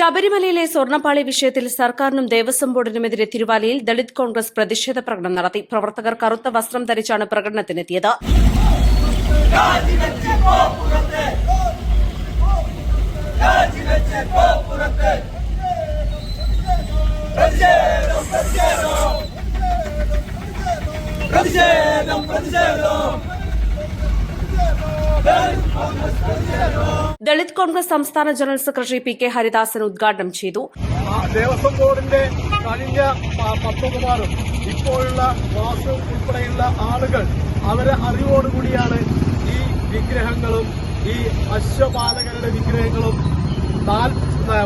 ശബരിമലയിലെ സ്വർണപ്പാളി വിഷയത്തിൽ സർക്കാരിനും ദേവസ്വം ബോർഡിനുമെതിരെ തിരുവാലയിൽ ദളിത് കോൺഗ്രസ് പ്രതിഷേധ പ്രകടനം നടത്തി. പ്രവർത്തകർ കറുത്ത വസ്ത്രം ധരിച്ചാണ് പ്രകടനത്തിനെത്തിയത്. ദളിത് കോൺഗ്രസ് സംസ്ഥാന general secretary P K Haridasan ഉദ്ഘാടനം ചെയ്തു. ദേവസ്വം ബോർഡിന്റെ കഴിഞ്ഞ പത്തുകുമാറും ഇപ്പോഴുള്ള വാസു ഉൾപ്പെടെയുള്ള ആളുകൾ അവരെ അറിവോടുകൂടിയാണ് ഈ വിഗ്രഹങ്ങളും ഈ അശ്വപാലകരുടെ വിഗ്രഹങ്ങളും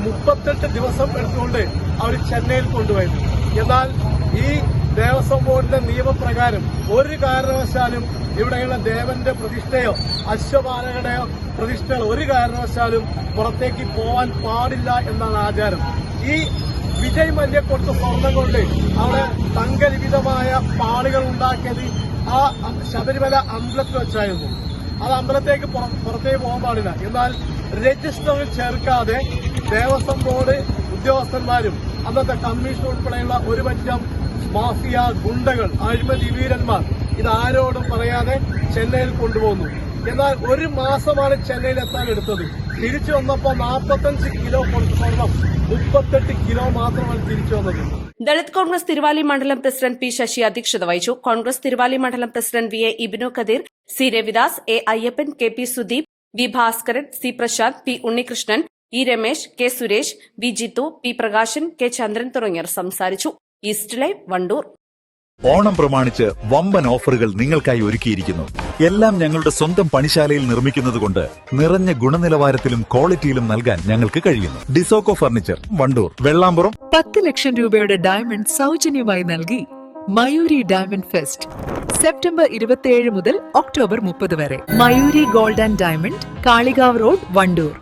മുപ്പത്തെട്ട് ദിവസം എടുത്തുകൊണ്ട് അവർ ചെന്നൈയിൽ കൊണ്ടുപോയത്. എന്നാൽ ഈ ദേവസ്വം ബോർഡിന്റെ നിയമപ്രകാരം ഒരു കാരണവശാലും ഇവിടെയുള്ള ദേവന്റെ പ്രതിഷ്ഠയോ അശ്വപാലകരുടെയോ പ്രതിഷ്ഠകളോ ഒരു കാരണവശാലും പുറത്തേക്ക് പോവാൻ പാടില്ല എന്നാണ് ആചാരം. ഈ വിജയ് മല്യ കൊടുത്ത സ്വർണം കൊണ്ട് അവിടെ തങ്കലിഖിതമായ പാളികൾ ഉണ്ടാക്കിയത് ആ ശബരിമല അമ്പലത്തിൽ വെച്ചായിരുന്നു. അത് അമ്പലത്തേക്ക് പുറത്തേക്ക് പോകാൻ പാടില്ല. എന്നാൽ രജിസ്റ്ററിൽ ചേർക്കാതെ ദേവസ്വം ബോർഡ് ഉദ്യോഗസ്ഥന്മാരും അന്നത്തെ കമ്മീഷൻ ഉൾപ്പെടെയുള്ള ഒരു പറ്റം മാഫിയ ഗുണ്ടകൾ അഴിമതി വീരന്മാർ. ഇത് ആരോടും പറയാതെ ചെന്നൈയിൽ കൊണ്ടുപോകുന്നു. എന്നാൽ ഒരു മാസമാണ് ചെന്നൈയിൽ എത്താൻ എടുത്തത്. തിരിച്ചു വന്നപ്പോൾ നാൽപ്പത്തഞ്ച് കിലോ കൊണ്ടുപോകണം മുപ്പത്തെട്ട് കിലോ മാത്രമാണ് തിരിച്ചു വന്നത്. ദളിത് കോൺഗ്രസ് തിരുവാലി മണ്ഡലം പ്രസിഡന്റ് പി ശശി അധ്യക്ഷത വഹിച്ചു. കോൺഗ്രസ് തിരുവാലി മണ്ഡലം president V A Ibinu Kadeer C Ravidas A Ayyappan K P Sudeep V Bhaskaran C Prashanth P Unnikrishnan E Ramesh K Suresh V Jithu P Prakashan K Chandran തുടങ്ങിയവർ സംസാരിച്ചു. East live Wandoor. Onam പ്രമാണിച്ച് വമ്പൻ ഓഫറുകൾ നിങ്ങൾക്കായി ഒരുക്കിയിരിക്കുന്നു. എല്ലാം ഞങ്ങളുടെ സ്വന്തം പണിശാലയിൽ നിർമ്മിക്കുന്നതുകൊണ്ട് നിറഞ്ഞ ഗുണനിലവാരത്തിലും ക്വാളിറ്റിയിലും നൽകാൻ ഞങ്ങൾക്ക് കഴിയുന്നു. Disoco furniture Wandoor Vellampuram. പത്ത് ലക്ഷം രൂപയുടെ ഡയമണ്ട് സൗജന്യമായി നൽകി മയൂരി ഡയമണ്ട് ഫെസ്റ്റ് സെപ്റ്റംബർ ഇരുപത്തിയേഴ് മുതൽ ഒക്ടോബർ മുപ്പത് വരെ. Mayuri gold and diamond Kalikavu road Wandoor.